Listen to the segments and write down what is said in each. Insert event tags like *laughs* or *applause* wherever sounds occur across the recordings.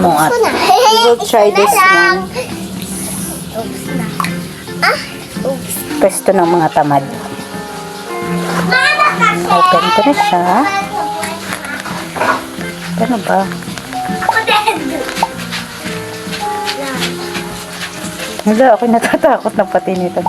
mo at we will try this one. Oops na. Ah, oops. Pwesto ng mga tamad. Open ko na siya. Ano ba? Wala, ako natatakot na pati nito.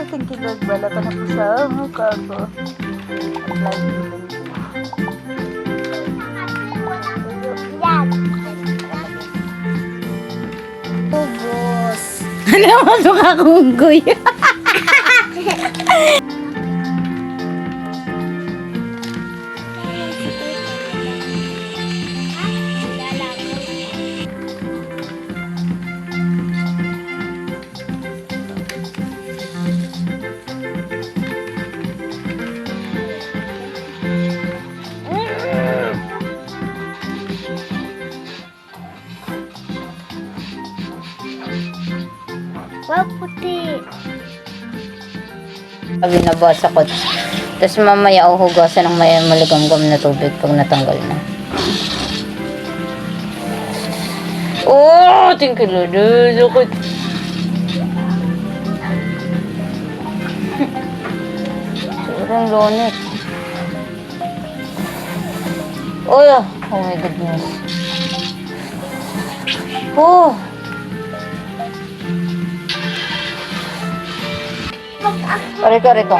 I think ibagbala ka na po sa mukha ko. Ubus. Ano mo mukha *laughs* Na boss ako. Tapos mamaya uhugasan ng may maligamgam na tubig pag natanggal na. Oh, Lord. Ah, Sakit. Sobrang lonit. Oh, oh my goodness. Oh. Rito, rito.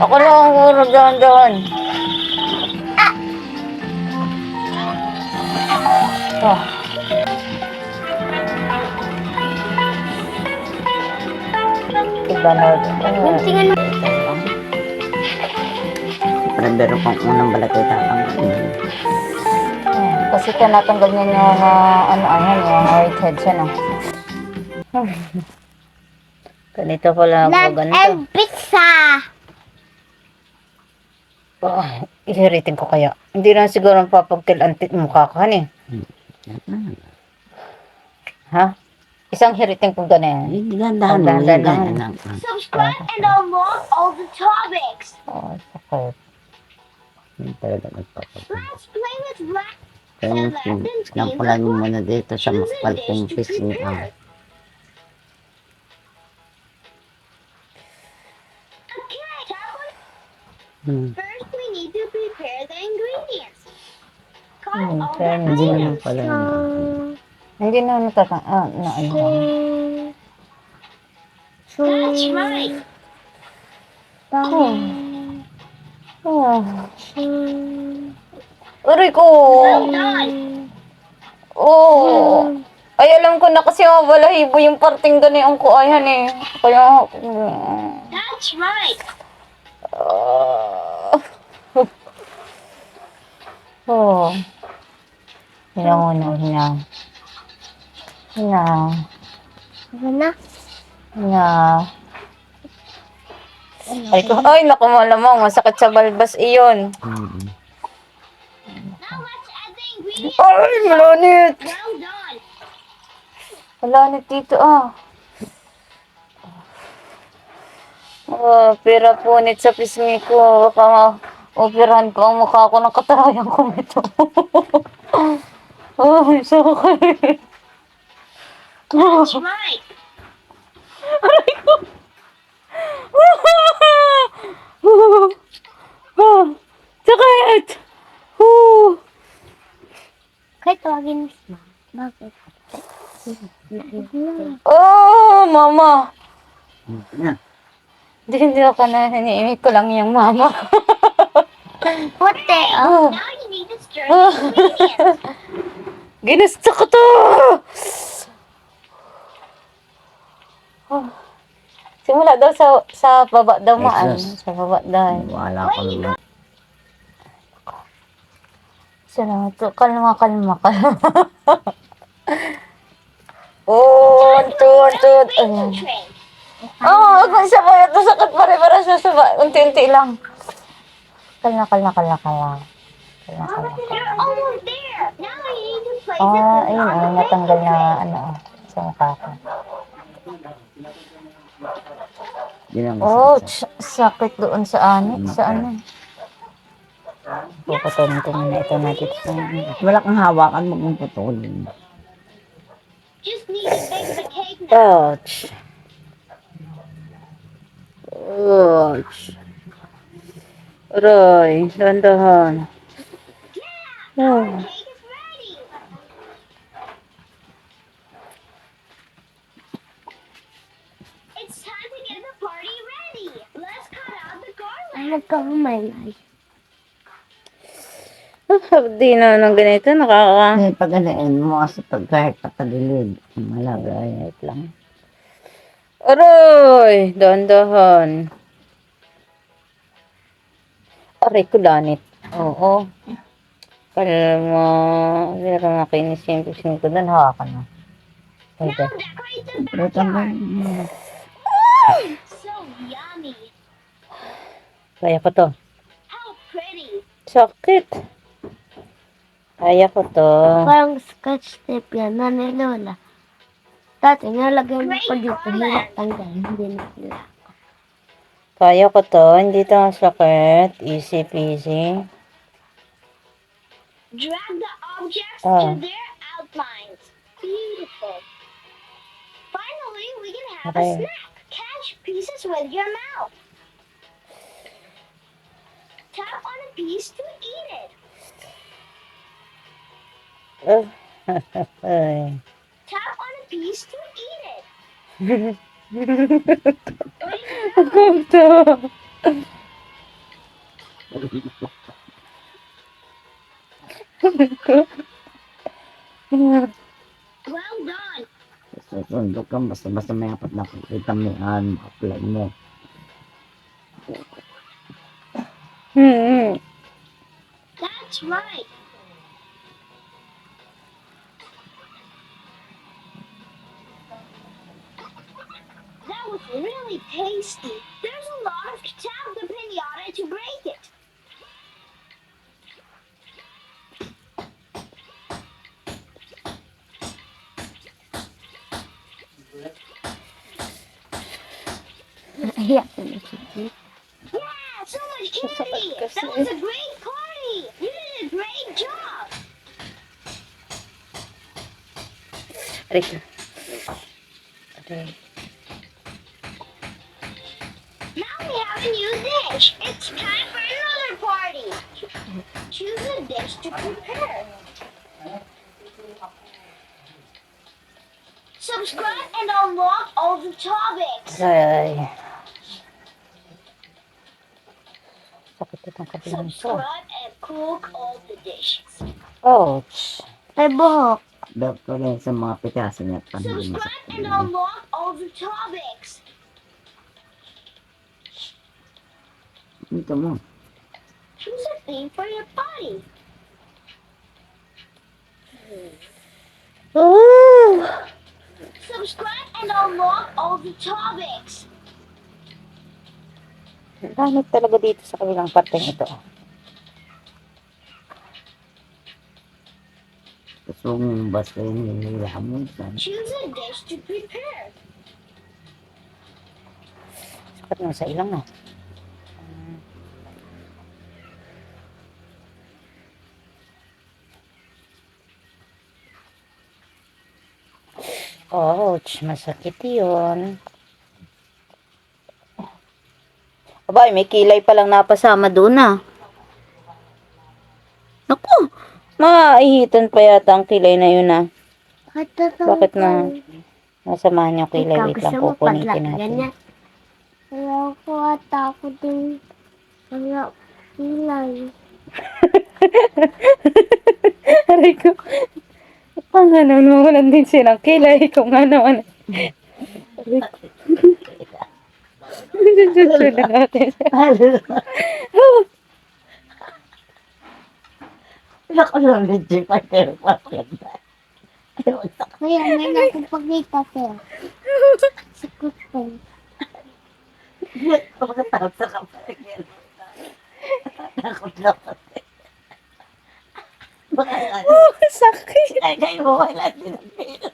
Ako lang ang puro dahan-dahan. Ah. Iba na. Yung tingin mo. Parang meron pang unang balakay tapang. Kasi tinatanggal niya yung ano, ano, yung right head siya, no? Ganito pala Not ako, ganito. and pizza. Oh, ihiritin ko kaya. Hindi na siguro papagkilantit mukha ko, han eh. Ha? Isang hiritin ko ganyan. Hindi gandahan mo. Dahan-dahan. Gandahan. Subscribe and unlock all the topics. Oh, sakit. Hindi talaga nagpapag. Let's play with Black. Kaya napulan mo muna dito sa makapalpong fishing out. Hmm. First, we need to prepare the ingredients. Cut Hmm, all fair the Hindi naman pala. Hindi na natatang, ah, na ano. That's right. Oh. Oh. Aray ko! Well done. Oh. Ay, alam ko na kasi mabalahibo yung parting ganyan ko. Ayan eh. Kaya, That's right. Ah. oh. Hina muna, hina. Hina. Ano na? Hina. Ay, ko, ay, naku, malamang, masakit sa balbas iyon. Hmm. Ingredients. Ay, malanit! Malanit dito, ah. Oh, pera punit sa pisngi ko. Baka ma-operahan ko ang mukha ko ng katarayan ko ito. *laughs* Ay, sakit. Oh, That's right. sakit! Oh. Kahit tawagin mo siya. Bakit? Oh, mama. Yeah. Hindi, hindi ako na hiniimik ko lang yung mama. Puti, *laughs* oh. Now you need to stir the ingredients. Ginusto ko to! Oh. Simula daw sa sa baba daw maan. Sa baba daw. Wala ko naman. Salamat to. Kalma, kalma, kalma. *laughs* oh, tuwan, tuwan. Ayan. Oh, wag mo isa. Ito sakit pa rin. Para sa saba. Unti-unti lang. Kalma, kalma, kalma, kalma. Kalma, kalma. You're almost there. Now you need to place Ah, it ayun. Oh, natanggal na ano sa mukha ko. Naman Oh, sakit. ts- sakit doon sa ano, sa ano. puputulin ko muna ito na dito. At wala kang hawakan, putulin. Just need to bake the cake now. Ouch. Ouch. Aray, dandahan. Oh. Cake is ready. It's time to get the party ready. Let's cut out the garlic. Ay, nagkahumalay. Di na ng ganito, nakaka... Kasi pag anain mo, kasi pag kahit patagilid, malagay. Lang. Aray, dandahan. Aray ko lanit. Oo. Kalma. Pero makinis yung pising ko doon. Hawakan mo. Tambay backyard. mo. So yummy. Kaya ko to. Sakit. Kaya ko to. Parang scotch tape yan, na ni Lola. Dati, nalagyan mo pa dito, hirap tanggal, hindi na sila. Kaya ko to. Hindi to masakit. Easy peasy. Drag the objects Oh. to their outlines. Beautiful. Finally, we can have Okay. a snack. Catch pieces with your mouth. Tap on a piece to eat it. *laughs* Oh. Tap on a piece to eat it. Huwag to. Well done. Susundo ka, basta-basta may apat na kita mo yan, apply mo. Hmm. That's right. Tasty. There's a lot of tap the pinata to break it. Naiyak na si Kate. Yeah, so much candy. That was a great party. You did a great job. Aray ko. A new dish. It's time for another party. Choose a dish to prepare. Subscribe and unlock all the topics. Ay. Sakit itong kabilang to. Subscribe and cook all the dishes. Ouch. Ay, buhok. Dapat rin eh, sa mga pitaso niya. Pag hindi Subscribe and unlock all the topics. Ito mo. Choose a theme for your party. Oh. Subscribe and unlock all the topics. Dami talaga dito sa kabilang parteng ito. Gusto mong basta yung nilila mo. Saan? Choose a dish to prepare. Sakit na sa ilang na. Ouch, masakit yun. Abay, may kilay palang napasama doon ah. Naku, maihitan pa yata ang kilay na yun ah. Bakit na? Nasamahan yung kilay. Wait lang, pupunitin natin. Wala ko ata ako din. Wala kilay. *laughs* Aray ko. Ang ano, nawalan din siya ng kilay ko nga naman. Susunod natin. Ako lang pa pero bakit? Ayaw sa Kaya may nakapagkita sir. Sa kutin. Pagkatapos *laughs* sa kapatid. Takot na Oh, sakit. ay kayo mo wala din ang pera.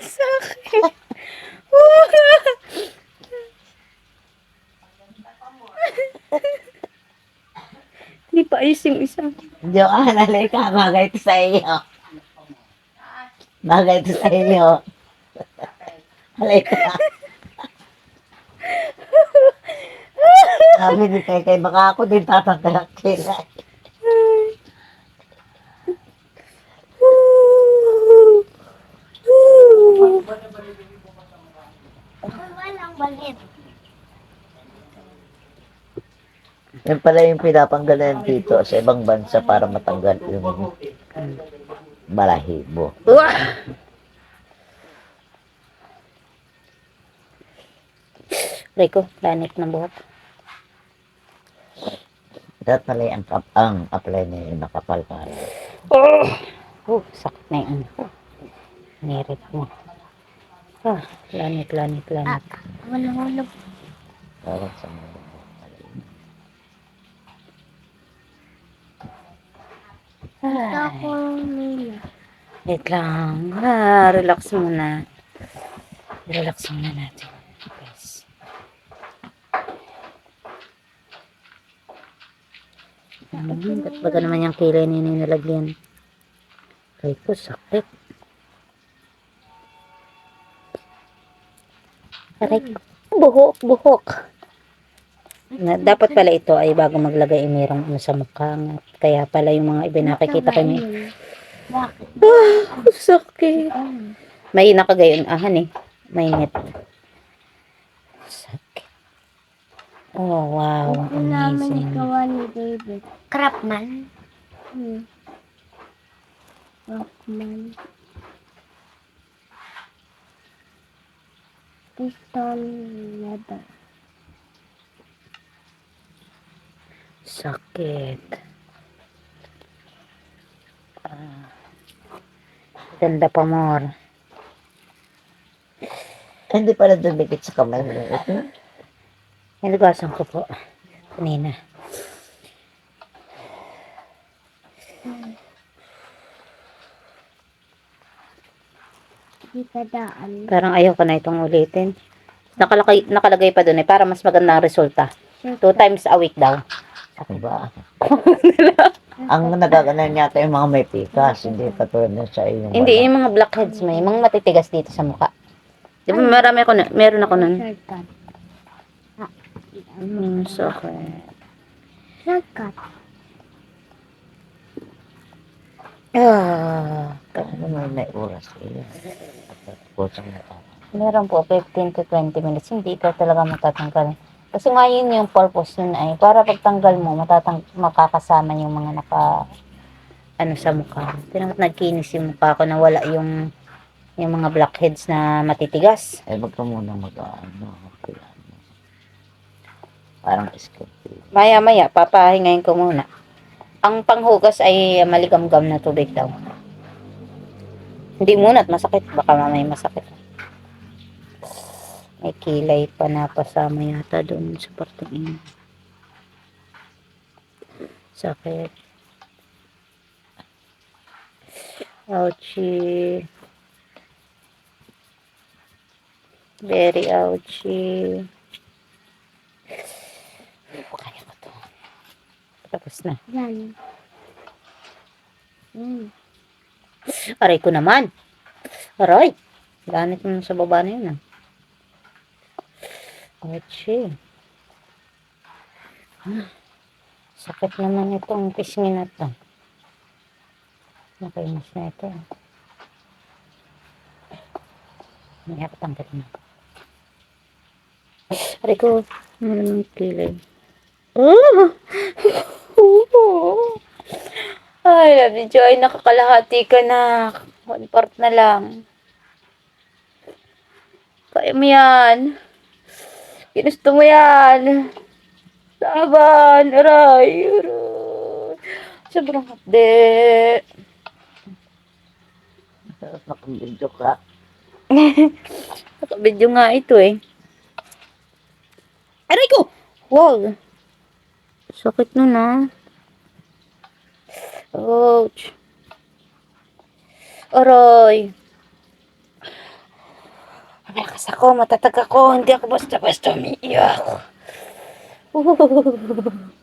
Sakit. Oh. Hindi pa ayos yung isa. Joanne, halika. Bagay ito sa iyo. Bagay ito sa iyo. Halika. Sabi ni Kay Kay, baka ako din tatanggal ang kilay. Walang balit. Yan pala yung pinapanggalan dito sa ibang bansa para matanggal yung balahibo. Wah! Rico, planit ng buhok. Dapat pala yung kap ang apply niya yung nakapal para. Oh! Oh, sakit na yung ano. Oh. Nirit mo. Ah, planit, planit, planit. Wala wala. Para sa mga Ito Ay, ko nila. wait lang. Ah, relax muna. Relax muna natin. Guys. Hmm, ba't baga naman yung kilay ni nilagyan? Ay ko, sakit. Aray. Buhok, buhok. Na, dapat pala ito ay bago maglagay ay mayroong ano sa mukha. nga. Kaya pala yung mga iba nakikita ko may Bakit? sakit. May nakagayon ahan eh. May net. Sakit. Oh, wow. Ito namin gawa ni David. Crapman. Hmm. Crapman. Pistol leather. Sakit. Ah. Ganda pa more. Hindi pala dumikit sa kamay mo. Ito. Nilugasan ko po. Kanina. Daan. Parang ayaw ko na itong ulitin. Nakalagay, nakalagay pa doon eh, para mas maganda ang resulta. Two times a week daw. Diba? *laughs* ang nagaganan yata yung mga may pikas, hindi katulad na sa iyo. Hindi, yung mga blackheads may, mga matitigas dito sa mukha. Di ba marami ako na, meron ako nun. Shortcut. Hmm, sakit. Shortcut. Ah, Ano may may oras. Kusang na tayo. meron po 15 to 20 minutes. Hindi ito talaga matatanggal. Kasi nga yun yung purpose nun ay para pagtanggal mo, matatang makakasama yung mga naka ano sa mukha. Tinangat nagkinis yung mukha ko na wala yung yung mga blackheads na matitigas. Eh, wag ka muna mag-ano. mag-ano. Parang escape. Maya maya, papahingayin ko muna. Ang panghugas ay maligamgam na tubig daw. Hindi muna at masakit. Baka mamay masakit. May kilay pa na pasama yata doon sa parteng ina. Sakit. Ouchie. Very ouchie. Kaya ko to. Tapos na. Yan. Hmm. Aray ko naman. Aray. Ganit mo sa baba na yun ah. Ochi. Ah, Sakit naman itong pisngin na to. Nakainis na ito. May tanggal na. Aray ko. Naman kilay. Oh! *laughs* Ay, love Joy. Nakakalahati ka na. One part na lang. Kaya mo yan. Ginusto mo yan. Laban. Aray. Aray. Sobrang hapde. Nakabidyo ka. *laughs* Nakabidyo nga ito eh. Aray ko! Wow. Sakit nun ah. Ouch. Aray. Malakas ako, matatag ako. Hindi ako basta-basta umiiyak. *laughs*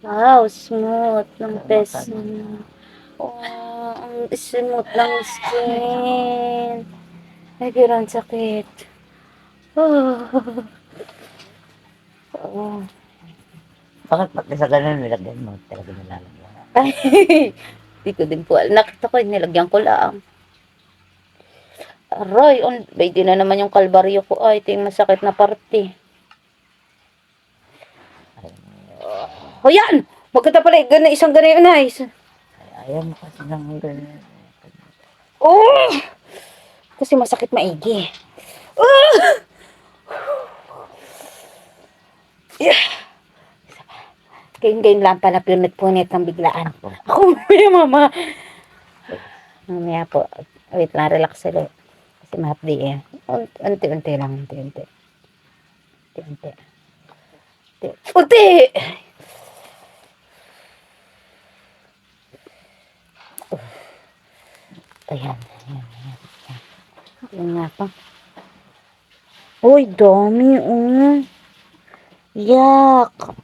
Wow, smooth ng mo. Oh, ang smooth ng skin. Ay, girang sakit. Oh. *laughs* Oh. Bakit pati sa ganun nilagyan mo? Talaga nilalagyan. Ay, *laughs* di ko din po. Nakita ko, nilagyan ko lang. Aray, on, bay, di na naman yung kalbaryo ko. Ay, ito yung masakit na parte. O yan! Magkata pala, gana, isang gana yun, ay. Isa- Ay, ayaw mo kasi ng ganyan. Oh! Kasi masakit maigi. Oh! Yeah. Ganyan-ganyan lang pala punit-punit ng biglaan. Ako *laughs* mamaya, mama. Mamaya po. Wait lang, relax ulit. Kasi mahapdi eh. Un- Unti-unti lang, unti-unti. Unti-unti. Unti! Unti! Ayan, ayan, ayan. ayan. Nga pa. Uy, dami, oh. Yak.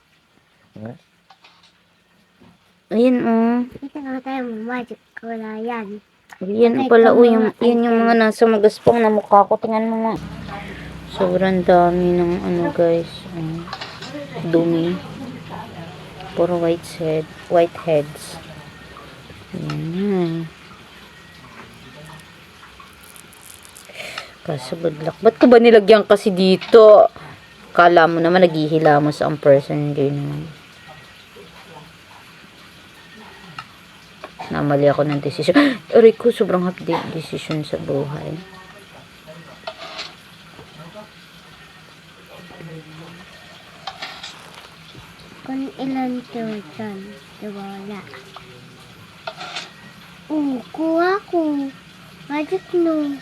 Ayan, oh. Ito nga tayo, magic. Wala yan. Yan pala, oh, yung, yan yung mga nasa magaspang na mukha ko. Tingnan mo nga. Sobrang dami ng ano, guys. Um, dumi. Puro white head, white heads. Yan. Kaso good luck. Ba't ko ba nilagyan kasi dito? Kala mo naman naghihilamos ang person. Hindi naman. Namali ako ng desisyon. *gasps* Aray ko, sobrang hapdi desisyon sa buhay. Kung ilan to dyan, wala. Oh, kuha ko. Magic no.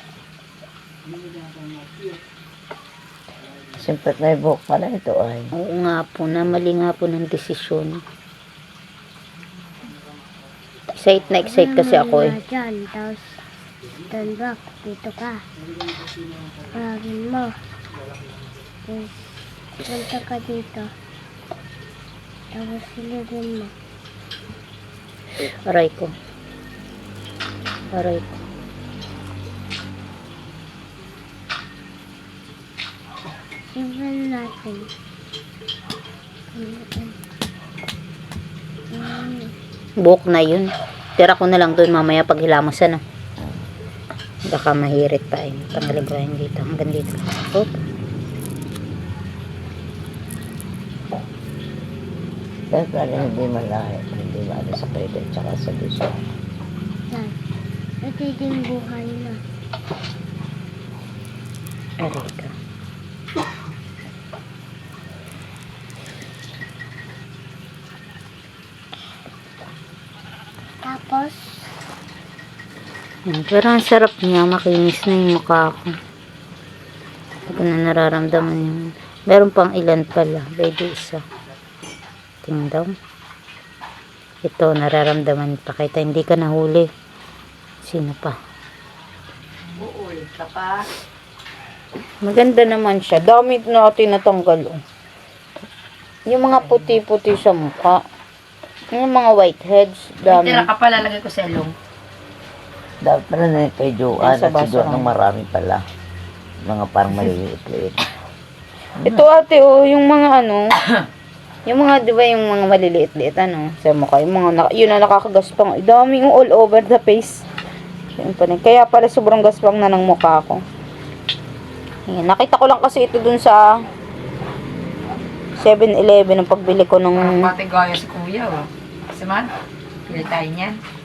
Siyempre na buhok pala ito ay. Oo nga po, namali nga po ng desisyon. Excite na excite kasi ako eh. Dyan, tapos turn back, dito ka. Paragin mo. Tapos, punta ka dito. Tapos silipin mo. Aray ko. Aray ko. Silipin natin. Mm. Buhok na yun. Tira ko na lang doon mamaya pag hilamos ano. Baka mahirit pa eh. Tanggalin ko yan dito. Hanggang dito. Oh. Dahil pala hindi malahi. Hindi malo sa pwede tsaka sa gusto. Yan. Ito yung buhay na. Aray ka. Tapos, Yan. Pero ang sarap niya. Makinis na yung mukha ko. Hindi ko na nararamdaman yung... Meron pang ilan pala. Pwede isa. Tingnan daw. Ito, nararamdaman pa kita. Hindi ka nahuli. Sino pa? Maganda naman siya. Dami natin natanggal. Oh. Yung mga puti-puti sa mukha. Yung mga whiteheads. Dami. Tira ka pala, lagay ko sa ilong. Dapat pala na kay Ay, Joanne sa at si baso Joanne lang. marami pala. Mga parang *laughs* maliliit-liit. Ito ate, oh, yung mga ano, *coughs* yung mga, di ba, yung mga maliliit-liit, ano, sa mukha, yung mga, na, yun na nakakagaspang, Ay, dami yung all over the face. Yun pa rin. Kaya pala sobrang gaspang na ng mukha ko. Ayan, nakita ko lang kasi ito dun sa 7-Eleven ng pagbili ko Parang ng, pati gaya si kuya, oh. Kasi man, pili tayo niyan.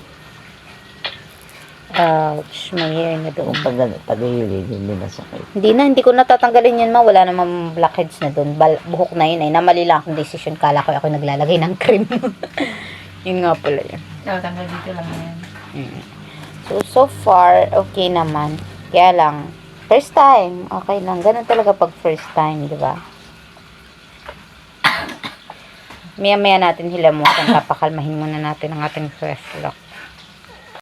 Ouch, may hair na doon. Kung pag pag-ihilig, hindi masakit. Hindi na, hindi ko natatanggalin yan ma. Wala namang blackheads na doon. Bal- buhok na yun ay. Namali lang akong decision. Kala ko ako naglalagay ng cream. *laughs* yun nga pala yun. So, tanggal dito lang yan. Mm. So, so far, okay naman. Kaya lang, first time, okay lang. Ganun talaga pag first time, di ba? *coughs* Maya-maya natin hilamusan. Papakalmahin muna natin ang ating look.